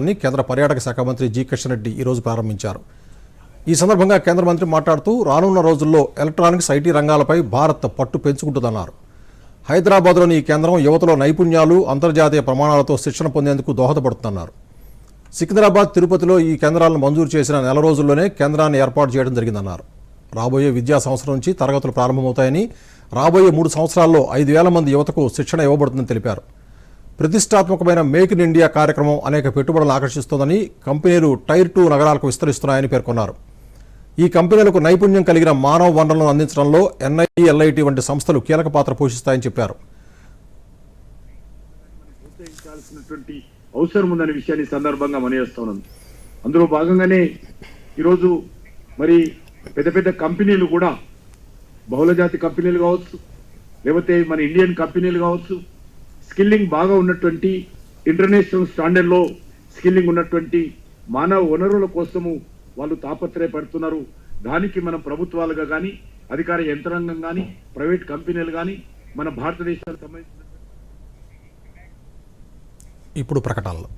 అని కేంద్ర పర్యాటక శాఖ మంత్రి జి కిషన్ రెడ్డి ఈరోజు ప్రారంభించారు. ఈ సందర్భంగా కేంద్ర మంత్రి మాట్లాడుతూ రానున్న రోజుల్లో ఎలక్ట్రానిక్స్ ఐటీ రంగాలపై భారత్ పట్టు పెంచుకుంటుందన్నారు. హైదరాబాద్లోని ఈ కేంద్రం యువతలో నైపుణ్యాలు అంతర్జాతీయ ప్రమాణాలతో శిక్షణ పొందేందుకు దోహదపడుతున్నారు సికింద్రాబాద్ తిరుపతిలో ఈ కేంద్రాలను మంజూరు చేసిన నెల రోజుల్లోనే కేంద్రాన్ని ఏర్పాటు చేయడం జరిగిందన్నారు. రాబోయే విద్యా సంవత్సరం నుంచి తరగతులు ప్రారంభమవుతాయని రాబోయే మూడు సంవత్సరాల్లో ఐదు వేల మంది యువతకు శిక్షణ ఇవ్వబడుతుందని తెలిపారు. ప్రతిష్టాత్మకమైన మేక్ ఇన్ ఇండియా కార్యక్రమం అనేక పెట్టుబడులను ఆకర్షిస్తోందని కంపెనీలు టైర్ టూ నగరాలకు విస్తరిస్తున్నాయని పేర్కొన్నారు. ఈ కంపెనీలకు నైపుణ్యం కలిగిన మానవ వనరులను అందించడంలో ఎన్ఐటి ఎల్ఐటి వంటి సంస్థలు కీలక పాత్ర పోషిస్తాయని చెప్పారు. అవసరం ఉందనే విషయాన్ని సందర్భంగా మనయేస్తున్నాను అందులో భాగంగానే ఈరోజు మరి పెద్ద పెద్ద కంపెనీలు కూడా బహుళజాతి కంపెనీలు కావచ్చు లేకపోతే మన ఇండియన్ కంపెనీలు కావచ్చు స్కిల్లింగ్ బాగా ఉన్నటువంటి ఇంటర్నేషనల్ స్టాండర్డ్లో స్కిల్లింగ్ ఉన్నటువంటి మానవ వనరుల కోసము వాళ్ళు తాపత్రయపడుతున్నారు. దానికి మనం ప్రభుత్వాలుగా కానీ అధికార యంత్రాంగం కానీ ప్రైవేట్ కంపెనీలు కానీ మన భారతదేశానికి సంబంధించిన ఇప్పుడు ప్రకటనలు.